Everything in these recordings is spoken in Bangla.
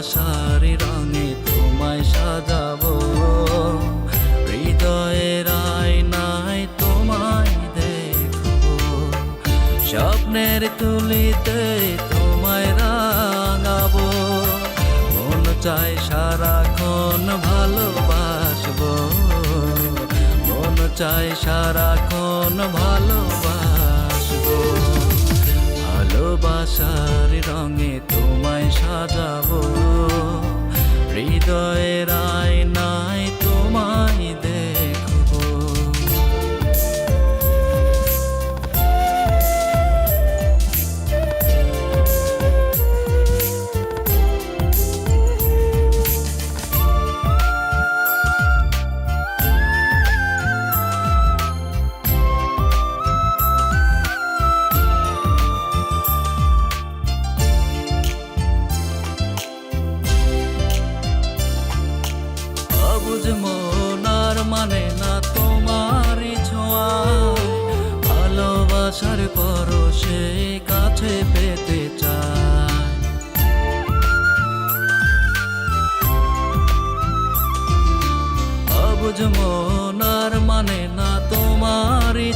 ভালোবাসার রঙে তোমায় সাজাবো। হৃদয়ের আয়নায় তোমায় দেখব। স্বপ্নের তুলিতে তোমায় রাঙাবো। মন চাই সারাক্ষণ ভালোবাসবো। মন চাই সারাক্ষণ ভালোবাসবো। ভালোবাসার রঙে তোমায় সাজাবো।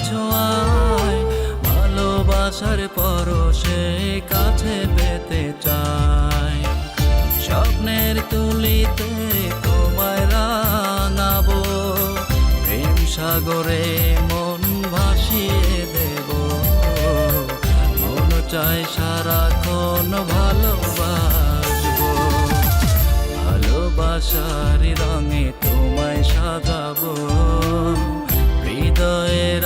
ছোঁয়ায় ভালোবাসার পরশে কাছে পেতে চায় স্বপ্নের তুলিতে তোমায় রাঙাবো প্রেম সাগরে মন ভাসিয়ে দেব। মন চায় সারাক্ষণ ভালোবাসবো। ভালোবাসার রঙে তোমায় সাজাবো। হৃদয়ের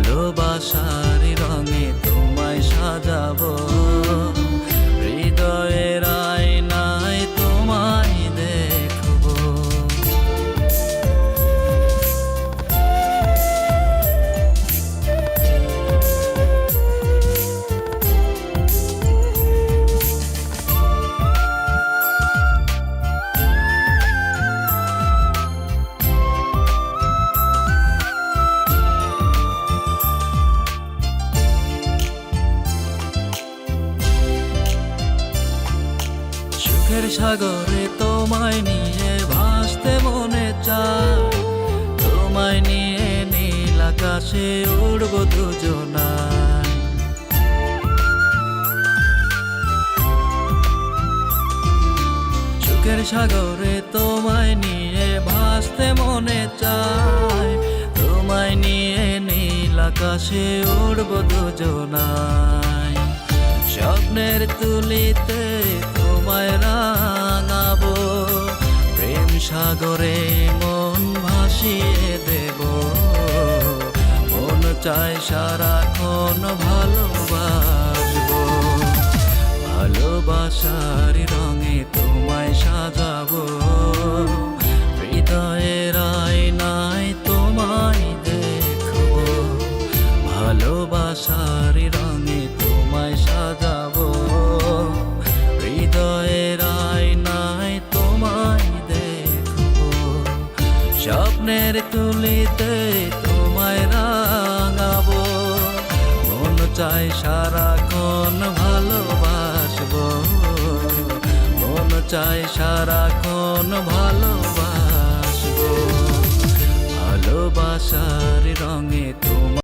ভালোবাসার রঙে তোমায় সাজাবো। সুখের সাগরে তোমায় নিয়ে ভাসতে মনে চায়। তোমায় নিয়ে নীল আকাশে উড়ব দুজনায়। সুখের সাগরে তোমায় নিয়ে ভাসতে মনে চায়। তোমায় নিয়ে নীল আকাশে উড়ব দুজনায়। স্বপ্নের তুলিতে তোমায় রাঙাবো প্রেম সাগরে মন ভাসিয়ে দেব। মন চায় সারাক্ষণ ভালোবাসব। ভালোবাসার রঙে তোমায় সাজাবো। স্বপ্নের তুলিতে তোমায় রাঙাবো। মন চাই সারাক্ষণ ভালোবাসব। মন চাই সারাক্ষণ ভালোবাসব। ভালোবাসার রঙে তোমার